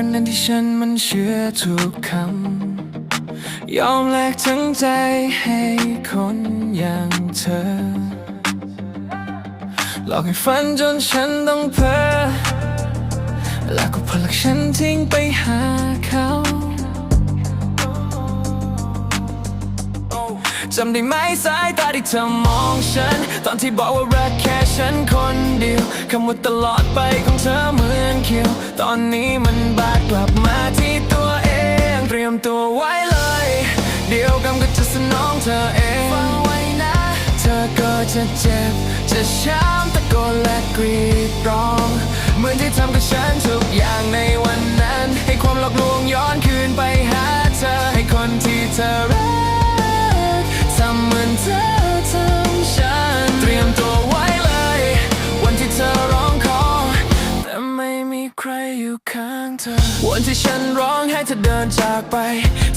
ที่ฉันมันเชื่อทุกคำ ยอมแลกทั้งใจให้คนอย่างเธอ หลอกให้ฝันจนฉันต้องเพ้อแล้วก็ผลักฉันทิ้งไปหา จำได้ไหมสายตาที่เธอมองฉัน ตอนที่บอกว่ารักแค่ฉันคนเดียวคำว่าตลอดไปของเธอเหมือนเขียว ตอนนี้มันบาดกลับมาที่ตัวเอง เตรียมตัวไว้เลย เดี๋ยวกำก็จะสนองเธอเองฟังไว้นะ เธอก็จะเจ็บ จะช้ำตะโกนและกรีดร้อง เหมือนที่ทำกับฉันทุกอย่างในวันนั้น ให้ความหลอกลวงย้อนคืนไปหา อยู่ข้างเธอ วันที่ฉันร้องให้เธอเดินจากไป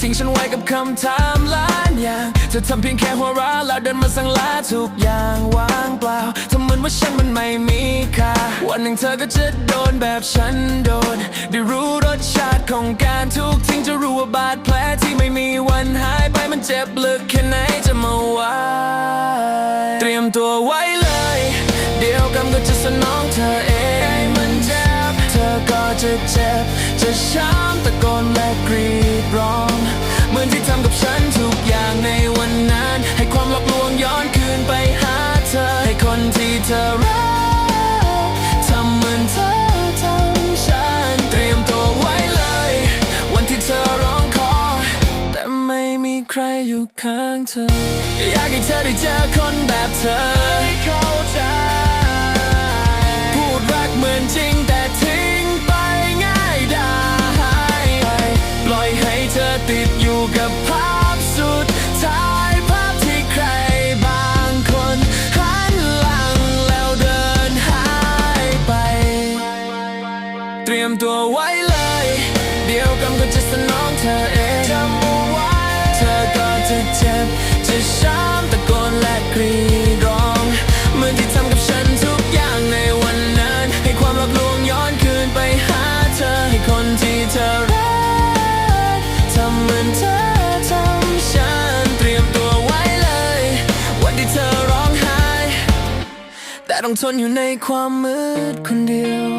ทิ้งฉันไว้กับคำถามล้านอย่างเธอทำเพียงแค่หัวเราะแล้วเดินมาสั่งลาทุกอย่างว่างเปล่าทำเหมือนว่าฉันมันไม่มีค่า วันหนึ่งเธอก็จะโดนแบบฉันโดน ได้รู้รสชาติของการถูกทิ้งจะรู้ว่าบาดแผลที่ไม่มีวันหายไปมันเจ็บลึกแค่ไหนจะมาไว้เตรียมตัวไว้ จะเจ็บ จะช้ำตะโกนและกรีดร้อง เหมือนที่ทำกับฉันทุกอย่างในวันนั้น ให้ความหลอกลวงย้อนคืนไปหาเธอ ให้คนที่เธอรักทำเหมือนเธอทำฉัน เตรียมตัวไว้เลย วันที่เธอร้องขอ แต่ไม่มีใครอยู่ข้างเธอ อยากให้เธอได้เจอคนแบบเธอให้เข้าใจ เตรียมตัวไว้เลย เดี๋ยวกรรมก็จะสนองเธอเองจำเอาไว้ เธอก็จะเจ็บ จะช้ำตะโกนและกรีดร้องเหมือนที่ทำกับฉันทุกอย่างในวันนั้น ให้ความหลอกลวงย้อนคืนไปหาเธอ ให้คนที่เธอรักทำเหมือนเธอทำฉันเตรียมตัวไว้เลย วันที่เธอร้องไห้ แต่ต้องทนอยู่ในความมืดคนเดียว